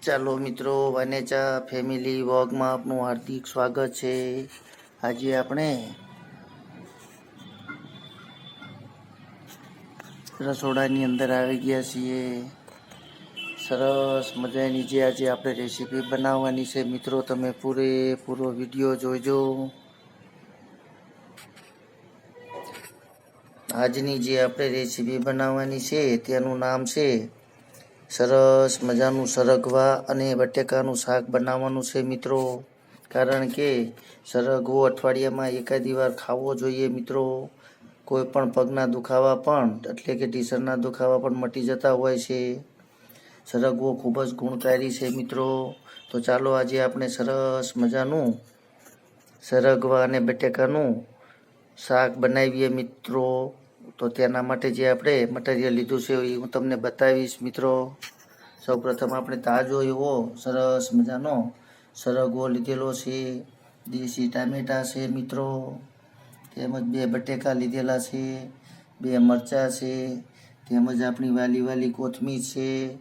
ચાલો મિત્રો, વાનેચા ફેમિલી વોગમાં આપનું હાર્દિક સ્વાગત છે. આજે આપણે રસોડાની અંદર આવી ગયા છીએ. સરસ મજાની જે આજે આપણે રેસીપી બનાવવાની છે, મિત્રો, તમે પૂરેપૂરો વીડિયો જોજો. આજની જે આપણે રેસીપી બનાવવાની છે, તેનું નામ છે સરસ મજાનું સરગવા અને બટેકાનું શાક બનાવવાનું છે મિત્રો. કારણ કે સરગવો અઠવાડિયામાં એકાદી વાર ખાવો જોઈએ મિત્રો. કોઈ પણ પગના દુખાવા પણ, એટલે કે ટીસરના દુખાવા પણ મટી જતા હોય છે. સરગવો ખૂબ જ ગુણકારી છે મિત્રો. તો ચાલો આજે આપણે સરસ મજાનું સરગવા અને બટેકાનું શાક બનાવીએ મિત્રો. તો તેના માટે જે આપણે મટીરિયલ લીધું છે એ હું તમને બતાવીશ, મિત્રો. સૌપ્રથમ આપણે તાજો એવો સરસ મજાનો સરગવો લીધેલો છે. દેશી ટામેટા છે, મિત્રો. તેમજ બે બટેકા લીધેલા છે, બે મરચાં છે, તેમજ આપણી વાલી વાલી કોથમીર છે.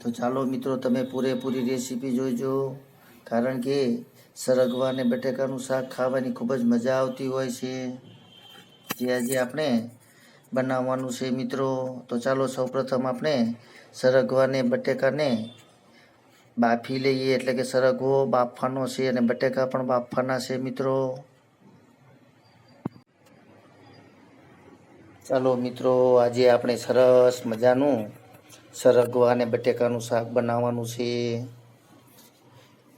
તો ચાલો, મિત્રો, તમે પૂરેપૂરી રેસીપી જોઈજો. કારણ કે સરગવા અને બટેકાનું શાક ખાવાની ખૂબ જ મજા આવતી હોય છે. જે આજે આપણે બનાવવાનું છે મિત્રો. તો ચાલો સૌપ્રથમ આપણે સરગવાને, બટેકાને બાફી લઈએ. એટલે કે સરગવો બાફવાનો છે અને બટેકા પણ બાફવાના છે મિત્રો. ચાલો મિત્રો, આજે આપણે સરસ મજાનું સરગવા અને બટેકાનું શાક બનાવવાનું છે.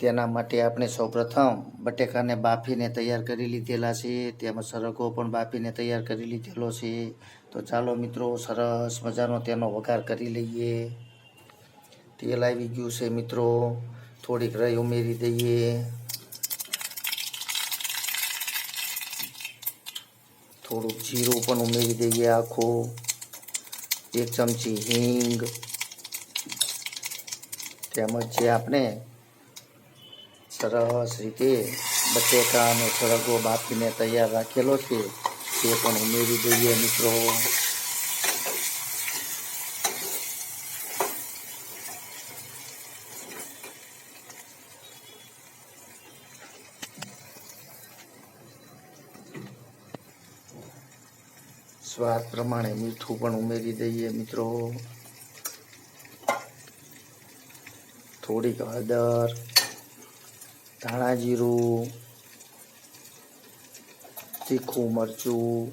તેના માટે આપણે સૌપ્રથમ બટેકાને બાફીને તૈયાર કરી લીધેલા છે. તેમાં સરગવો પણ બાફીને તૈયાર કરી લીધેલો છે. તો ચાલો મિત્રો, સરસ મજાનો તેનો વઘાર કરી લઈએ. તેલ આવી ગયું છે મિત્રો. થોડીક રઈ ઉમેરી દઈએ. થોડુંક જીરું પણ ઉમેરી દઈએ આખું. એક ચમચી હિંગ. તેમજ જે આપણે સરસ રીતે બટેકા અને સરગવો બાફીને તૈયાર રાખેલો છે તે પણ ઉમેરી દઈએ મિત્રો. સ્વાદ પ્રમાણે મીઠું પણ ઉમેરી દઈએ મિત્રો. થોડીક હળદર, ધાણા જીરું તીખું મરચું.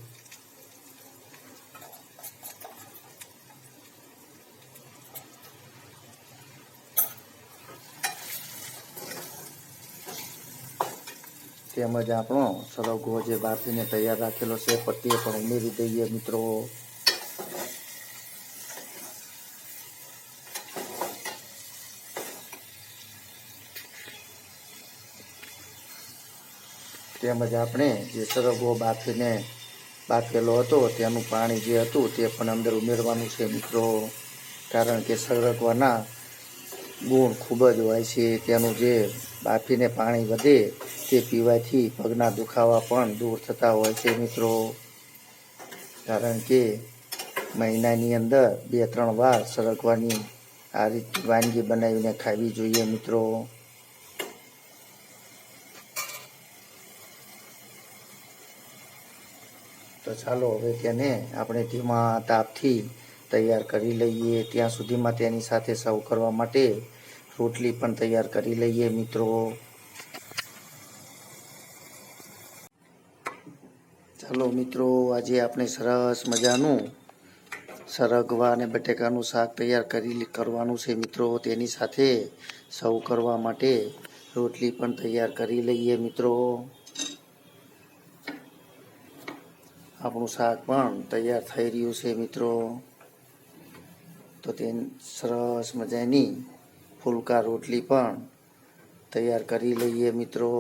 તેમજ આપણો સરગવો જે બાફીને તૈયાર રાખેલો છે, પટ્ટીએ પણ ઉમેરી દઈએ મિત્રો. તેમજ આપણે જે સરગવો બાફીને બાફેલો હતો, તેનું પાણી જે હતું તે પણ અંદર ઉમેરવાનું છે મિત્રો. કારણ કે સરગવાના ગુણ ખૂબ જ હોય છે. તેનું જે બાફીને પાણી વધે તે પીવાથી પગના દુખાવા પણ દૂર થતા હોય છે મિત્રો. કારણ કે મહિનાની અંદર બે ત્રણ વાર સરગવાની આ રીતની વાનગી બનાવીને ખાવી જોઈએ મિત્રો. તો ચાલો હવે તેને આપણે ધીમા તાપથી તૈયાર કરી લઈએ. ત્યાં સુધીમાં તેની સાથે સર્વ કરવા માટે રોટલી પણ તૈયાર કરી લઈએ મિત્રો. ચાલો મિત્રો, આજે આપણે સરસ મજાનું સરગવા અને બટેકાનું શાક તૈયાર કરી કરવાનું છે મિત્રો. તેની સાથે સર્વ કરવા માટે રોટલી પણ તૈયાર કરી લઈએ મિત્રો. આપણું શાક પણ તૈયાર થઈ રહ્યું છે, મિત્રો. તો તે સરસ મજાની ફુલકા રોટલી પણ તૈયાર કરી લઈએ, મિત્રો.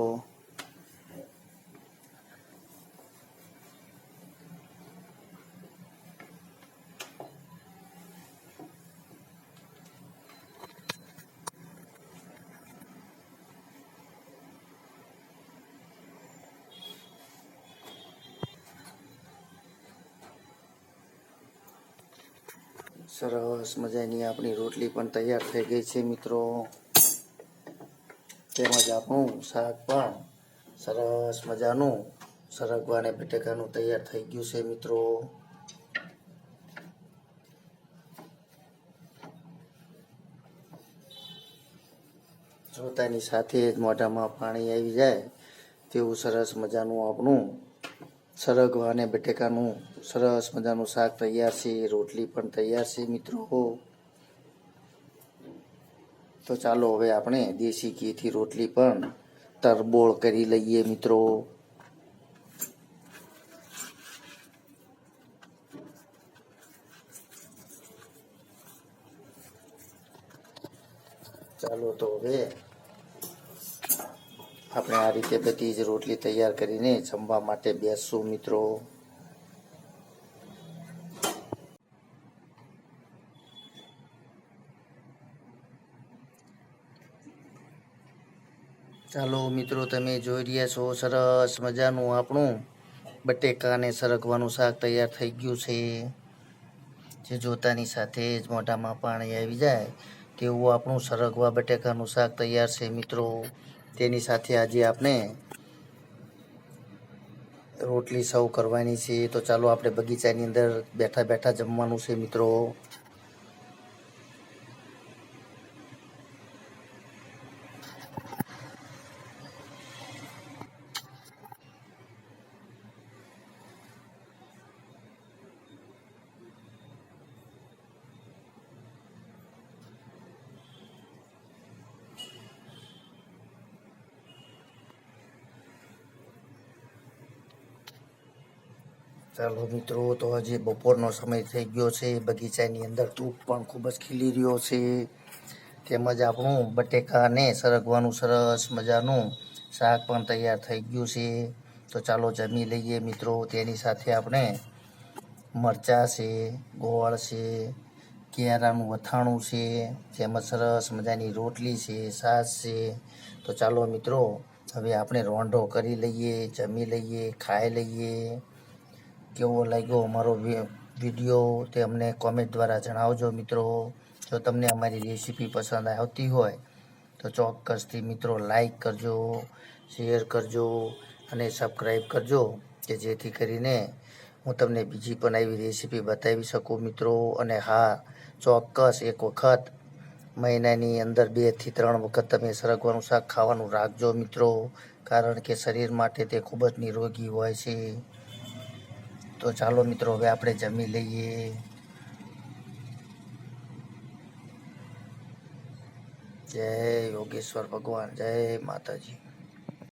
સરસ મજાની આપણી રોટલી પણ તૈયાર થઈ ગઈ છે, મિત્રો. તેમજ આપણું શાક પણ સરસ મજાનું સરગવા અને બટેકાનું તૈયાર થઈ ગયું છે, મિત્રો. જોતાની સાથે જ મોઢામાં પાણી આવી જાય તેવું સરસ મજાનું આપણું સરગવા અને બટેકાનું સરસ મજાનું શાક તૈયાર છે, રોટલી પણ તૈયાર છે મિત્રો. તો ચાલો હવે આપણે દેશી ઘીથી રોટલી પણ તરબોળ કરી લઈએ મિત્રો. ચાલો તો હવે આપણે આ રીતે બધી જ રોટલી તૈયાર કરીને જમવા માટે બેસશું મિત્રો. ચાલો મિત્રો, તમે જોઈ રહ્યા છો, સરસ મજાનું આપણું બટેકા અને સરગવાનું શાક તૈયાર થઈ ગયું છે. જે જોતાની સાથે જ મોઢામાં પાણી આવી જાય, તેવું આપણું સરગવા બટેકાનું શાક તૈયાર છે મિત્રો. તેની સાથે આજે આપણે રોટલી સૌ કરવાની છે. તો ચાલો આપણે બગીચાની અંદર બેઠા બેઠા જમવાનું છે મિત્રો. ચાલો મિત્રો, તો હજી બપોરનો સમય થઈ ગયો છે. બગીચાની અંદર ધૂપ પણ ખૂબ જ ખીલી રહ્યો છે. તેમજ આપણું બટેકાને સરગવાનું સરસ મજાનું શાક પણ તૈયાર થઈ ગયું છે. તો ચાલો જમી લઈએ મિત્રો. તેની સાથે આપણે મરચાં છે, ગોળ છે, કેળાનું અથાણું છે, તેમજ સરસ મજાની રોટલી છે, છાશ છે. તો ચાલો મિત્રો, હવે આપણે રોંઢો કરી લઈએ, જમી લઈએ, ખાઈ લઈએ. કેવો લાગ્યો અમારો વીડિયો તે અમને કોમેન્ટ દ્વારા જણાવજો મિત્રો. જો તમને અમારી રેસીપી પસંદ આવતી હોય, તો ચોક્કસથી મિત્રો લાઈક કરજો શેર કરજો અને સબસ્ક્રાઈબ કરજો, કે જેથી કરીને હું તમને બીજી પણ આવી રેસીપી બતાવી શકું મિત્રો. અને હા, ચોક્કસ એક વખત મહિનાની અંદર બેથી ત્રણ વખત તમે સરગવાનું શાક ખાવાનું રાખજો મિત્રો, કારણ કે શરીર માટે તે ખૂબ જ નિરોગી હોય છે. તો ચાલો મિત્રો હવે આપણે જમી લઈએ. જય યોગેશ્વર ભગવાન જય માતાજી.